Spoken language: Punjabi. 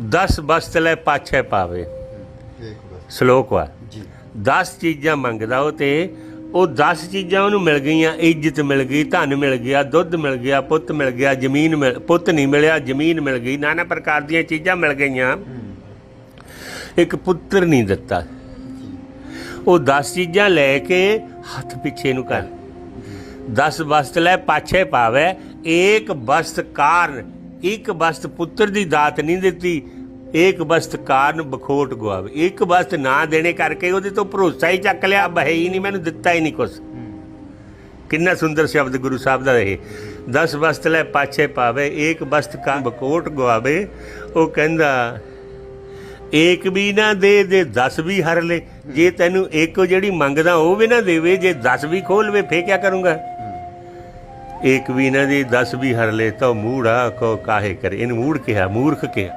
10 ਬਸਤ ਲੈ ਪਾਛੇ ਪਾਵੇ। ਸ਼ਲੋਕ ਵਾ ਜੀ। 10 ਚੀਜ਼ਾਂ ਮੰਗਦਾ ਉਹ ਤੇ ਉਹ 10 ਚੀਜ਼ਾਂ ਉਹਨੂੰ ਮਿਲ ਗਈਆਂ ਇੱਜ਼ਤ ਮਿਲ ਗਈ ਧਨ ਮਿਲ ਗਿਆ ਦੁੱਧ ਮਿਲ ਗਿਆ ਪੁੱਤ ਮਿਲ ਗਿਆ ਜ਼ਮੀਨ ਮਿਲ ਪੁੱਤ ਨਹੀਂ ਮਿਲਿਆ ਜ਼ਮੀਨ ਮਿਲ ਗਈ ਨਾਨਾ ਪ੍ਰਕਾਰ ਦੀਆਂ ਚੀਜ਼ਾਂ ਮਿਲ ਗਈਆਂ। ਇੱਕ ਪੁੱਤਰ ਨਹੀਂ ਦਿੱਤਾ। ਉਹ 10 ਚੀਜ਼ਾਂ ਲੈ ਕੇ ਹੱਥ ਪਿੱਛੇ ਨੂੰ ਕਰ। 10 ਬਸਤ ਲੈ ਪਾਛੇ ਪਾਵੇ ਇੱਕ ਬਸਤ ਕਾਰਨ ਇੱਕ ਬਸਤ ਪੁੱਤਰ ਦੀ ਦਾਤ ਨਹੀਂ ਦਿੱਤੀ, ਇੱਕ ਬਸਤ ਕਾਰਨ ਬਖੋਟ ਗਵਾਵੇ ਇੱਕ ਬਸਤ ਨਾ ਦੇਣੇ ਕਰਕੇ ਉਹਦੇ ਤੋਂ ਭਰੋਸਾ ਹੀ ਚੱਕ ਲਿਆ ਬਹਿ ਹੀ ਨਹੀਂ, ਮੈਨੂੰ ਦਿੱਤਾ ਹੀ ਨਹੀਂ ਕੁਛ। ਕਿੰਨਾ ਸੁੰਦਰ ਸ਼ਬਦ ਗੁਰੂ ਸਾਹਿਬ ਦਾ ਇਹ। 10 ਬਸਤ ਲੈ ਪਾਛੇ ਪਾਵੇ, ਇੱਕ ਬਸਤ ਕਾਰਨ ਬਖੋਟ ਗਵਾਵੇ ਉਹ ਕਹਿੰਦਾ ਏਕ ਵੀ ਨਾ ਦੇ ਦੇ 10 ਵੀ ਹਰ ਲੈ, ਜੇ ਤੈਨੂੰ ਇੱਕ ਜਿਹੜੀ ਮੰਗਦਾ ਉਹ ਵੀ ਨਾ ਦੇਵੇ, ਜੇ 10 ਵੀ ਖੋਲਵੇ, ਫੇਰ ਕੀ ਕਰੂੰਗਾ? ਏਕ ਵੀ ਨਾ ਦੀ 10 ਵੀ ਹਰ ਲੈ ਤਾਂ ਮੂੜਾ ਕੋ ਕਾਹੇ ਕਰੇ। ਇਹਨੂੰ ਮੂੜ ਕਿਹਾ, ਮੂਰਖ ਕਿਹਾ।